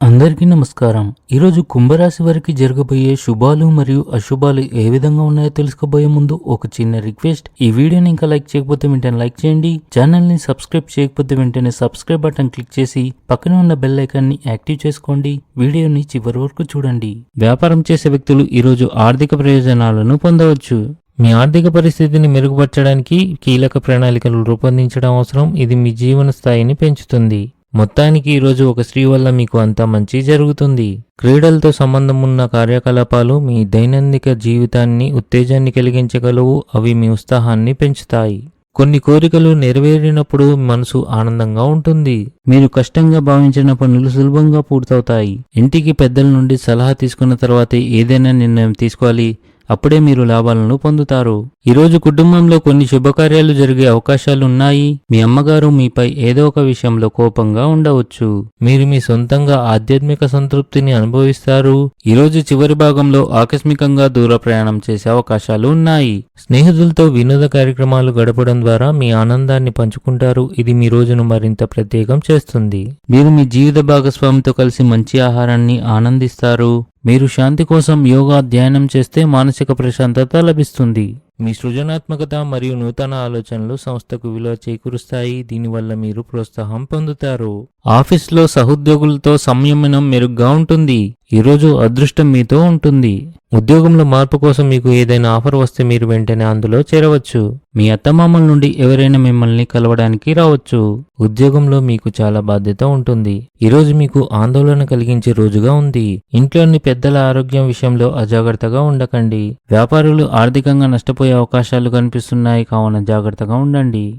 అందరికీ నమస్కారం. ఈరోజు కుంభరాశి వారికి జరగబోయే శుభాలు మరియు అశుభాలు ఏ విధంగా ఉన్నాయో తెలుసుకోబోయే ముందు ఒక చిన్న రిక్వెస్ట్. ఈ వీడియోని ఇంకా లైక్ చేయకపోతే వెంటనే లైక్ చేయండి. ఛానల్ని సబ్స్క్రైబ్ చేయకపోతే వెంటనే సబ్స్క్రైబ్ బటన్ క్లిక్ చేసి పక్కన ఉన్న బెల్ ఐకాన్ని యాక్టివ్ చేసుకోండి. వీడియోని చివరి వరకు చూడండి. వ్యాపారం చేసే వ్యక్తులు ఈరోజు ఆర్థిక ప్రయోజనాలను పొందవచ్చు. మీ ఆర్థిక పరిస్థితిని మెరుగుపరచడానికి కీలక ప్రణాళికలు రూపొందించడం అవసరం. ఇది మీ జీవన స్థాయిని పెంచుతుంది. మొత్తానికి ఈరోజు ఒక స్త్రీ వల్ల మీకు అంత మంచి జరుగుతుంది. క్రీడలతో సంబంధం ఉన్న కార్యకలాపాలు మీ దైనందిక జీవితాన్ని ఉత్తేజాన్ని కలిగించగలవు. అవి మీ ఉత్సాహాన్ని పెంచుతాయి. కొన్ని కోరికలు నెరవేరినప్పుడు మనసు ఆనందంగా ఉంటుంది. మీరు కష్టంగా భావించిన పనులు సులభంగా పూర్తవుతాయి. ఇంటికి పెద్దల నుండి సలహా తీసుకున్న తర్వాత ఏదైనా నిర్ణయం తీసుకోవాలి. అప్పుడే మీరు లాభాలను పొందుతారు. ఈరోజు కుటుంబంలో కొన్ని శుభకార్యాలు జరిగే అవకాశాలు ఉన్నాయి మీ అమ్మగారు మీపై ఏదో ఒక విషయంలో కోపంగా ఉండవచ్చు. మీరు మీ సొంతంగా ఆధ్యాత్మిక సంతృప్తిని అనుభవిస్తారు. ఈరోజు చివరి భాగంలో ఆకస్మికంగా దూర ప్రయాణం చేసే అవకాశాలు ఉన్నాయి. స్నేహితులతో వినోద కార్యక్రమాలు గడపడం ద్వారా మీ ఆనందాన్ని పంచుకుంటారు. ఇది మీ రోజును మరింత ప్రత్యేకం చేస్తుంది. మీరు మీ జీవిత భాగస్వామితో కలిసి మంచి ఆహారాన్ని ఆనందిస్తారు. మీరు శాంతి కోసం యోగా ధ్యానం చేస్తే మానసిక ప్రశాంతత లభిస్తుంది. మీ సృజనాత్మకత మరియు నూతన ఆలోచనలు సంస్థకు విలువ చేకూరుస్తాయి. దీనివల్ల మీరు ప్రోత్సాహం పొందుతారు. ఆఫీస్లో సహోద్యోగులతో సంయమనం మెరుగ్గా ఉంటుంది. ఈరోజు అదృష్టం మీతో ఉంటుంది. ఉద్యోగంలో మార్పు కోసం మీకు ఏదైనా ఆఫర్ వస్తే మీరు వెంటనే అందులో చేరవచ్చు. మీ అత్తమామల నుండి ఎవరైనా మిమ్మల్ని కలవడానికి రావచ్చు. ఉద్యోగంలో మీకు చాలా బాధ్యత ఉంటుంది. ఈరోజు మీకు ఆందోళన కలిగించే రోజుగా ఉంది. ఇంట్లోని పెద్దల ఆరోగ్యం విషయంలో అజాగ్రత్తగా ఉండకండి. వ్యాపారులు ఆర్థికంగా నష్టపోయే అవకాశాలు కనిపిస్తున్నాయి. కావున జాగ్రత్తగా ఉండండి.